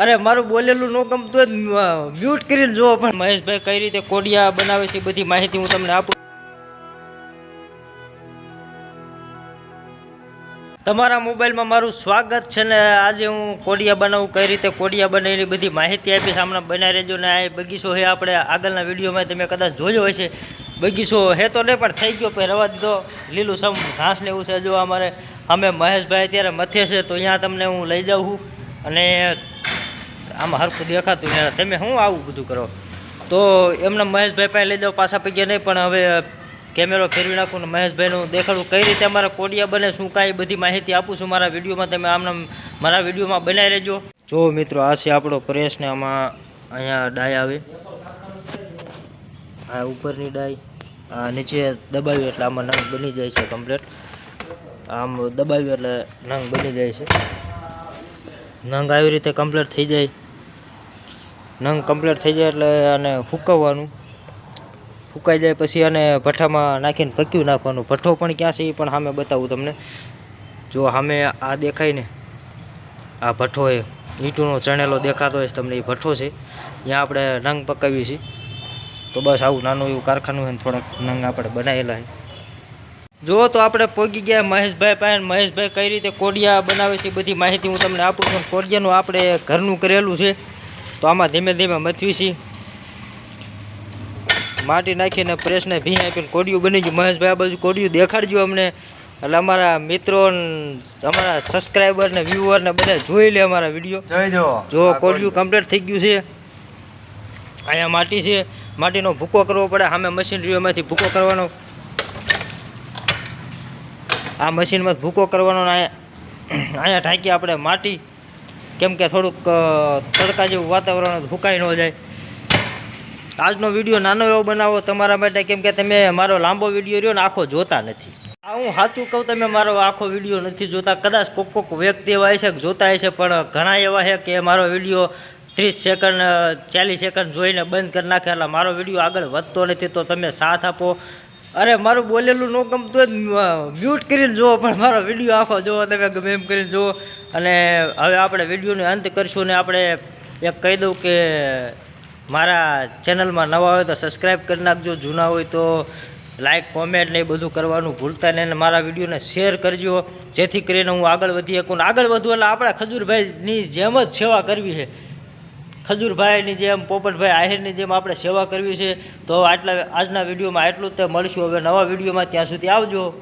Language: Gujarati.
અરે, મારું બોલેલું ન ગમતું હોય મ્યુટ કરીને જુઓ. પણ મહેશભાઈ કઈ રીતે કોડિયા બનાવે છે બધી માહિતી હું તમને આપું. તમારા મોબાઈલમાં મારું સ્વાગત છે ને આજે હું કોડિયા બનાવું, કઈ રીતે કોડિયા બને બધી માહિતી આપીશ. હમણાં બનાવી રહેજો ને આ બગીચો છે આપણે આગળના વિડીયોમાં તમે કદાચ જોયો હશે. બગીચો હે તો નહીં, પણ થઈ ગયો પછી રવા દીધો. લીલું સમ, ઘાસ ને એવું છે જો અમારે. અમે મહેશભાઈ અત્યારે મથે છે તો અહીંયા તમને હું લઈ જાઉં અને આમાં હરખું દેખાતું ને તમે શું આવું બધું કરો? તો એમને મહેશભાઈ પાસે લઈ જાઓ, પાછા પૈકી નહીં, પણ હવે કેમેરો ફેરવી નાખું ને મહેશભાઈનું દેખાડું. કઈ રીતે અમારા કોડિયા બને, શું કાંઈ બધી માહિતી આપું છું મારા વિડીયોમાં. તમે આમને મારા વિડીયોમાં બનાવી રહેજો. જો મિત્રો, આ છે આપણો પ્રેસ ને આમાં અહીંયા ડાય આવે. આ ઉપરની ડાય, આ નીચે દબાવ્યું એટલે આમાં નંગ બની જાય છે કમ્પ્લેટ આમ દબાવ્યું એટલે નંગ બની જાય છે. નંગ આવી રીતે કમ્પ્લીટ થઈ જાય. નંગ કમ્પ્લીટ થઈ જાય એટલે આને ફૂકવવાનું ફૂકાઈ જાય પછી આને ભઠ્ઠામાં નાખીને પક્યું નાખવાનું. ભઠ્ઠો પણ ક્યાં છે એ પણ સામે બતાવું તમને. જો સામે આ દેખાય ને, આ ભઠ્ઠો એ ઈંટોનો ચણેલો દેખાતો હોય તમને, એ ભઠ્ઠો છે. ત્યાં આપણે નંગ પકાવીએ છીએ. તો બસ આવું નાનું એવું કારખાનું છે ને થોડાક નંગ આપણે બનાવેલા છે. જો તો આપણે પોગી ગયા મહેશભાઈ પાસે. મહેશભાઈ કઈ રીતે કોડિયા બનાવે છે બધી માહિતી હું તમને આપું છું. કોડિયાનું આપણે ઘરનું કરેલું છે. તો આમાં ધીમે ધીમે મથવી છીએ માટી નાખીને પ્રેસને ભી આપીને કોડિયું બની ગયું. મહેશભાઈ આ બાજુ કોડિયું દેખાડજો અમને. એટલે અમારા મિત્રો અમારા સબસ્ક્રાઈબર ને વ્યુઅર ને બધા જોઈ લે અમારા વીડિયો જો કોડિયું કમ્પ્લીટ થઈ ગયું છે. અહીંયા માટી છે. માટીનો ભૂકો કરવો પડે. સામે મશીનરીઓમાંથી ભૂકો કરવાનો. આ મશીનમાં ભૂકો કરવાનો અહીંયા અહીંયા ઢાંકી આપણે માટી કેમ કે થોડુંક તડકા જેવું વાતાવરણ ફૂંકાઈ ન જાય. આજનો વીડિયો નાનો એવો બનાવો તમારા માટે, કેમ કે તમે મારો લાંબો વીડિયો રહ્યો ને આખો જોતા નથી. આ હું સાચું કહું, તમે મારો આખો વીડિયો નથી જોતા. કદાચ કોક કોક વ્યક્તિ એવા છે કે જોતા હશે, પણ ઘણા એવા છે કે મારો વીડિયો ત્રીસ સેકન્ડ ચાલીસ સેકન્ડ જોઈને બંધ કરી નાખે, એટલે મારો વીડિયો આગળ વધતો નથી, તો તમે સાથ આપો. અરે, મારું બોલેલું ન ગમતું હોય મ્યુટ કરીને જુઓ, પણ મારો વીડિયો આખો જુઓ તમે ગમે એમ કરીને જુઓ. અને હવે આપણે વિડીયોને અંત કરીશું ને આપણે એક કહી દઉં કે મારા ચેનલમાં નવા હોય તો સબસ્ક્રાઈબ કરી નાખજો, જૂના હોય તો લાઈક કોમેન્ટ ને એ બધું કરવાનું ભૂલતા નહીં અને મારા વિડીયોને શેર કરજો. જેથી કરીને હું આગળ વધી શકું. આગળ વધુ એટલે આપણા ખજૂરભાઈની જેમ જ સેવા કરવી છે. ખજૂરભાઈની જેમ, પોપટભાઈ આહિરની જેમ આપણે સેવા કરવી છે. તો આટલા, આજના વિડીયોમાં આટલું જ. તે મળશું હવે નવા વિડીયોમાં. ત્યાં સુધી આવજો.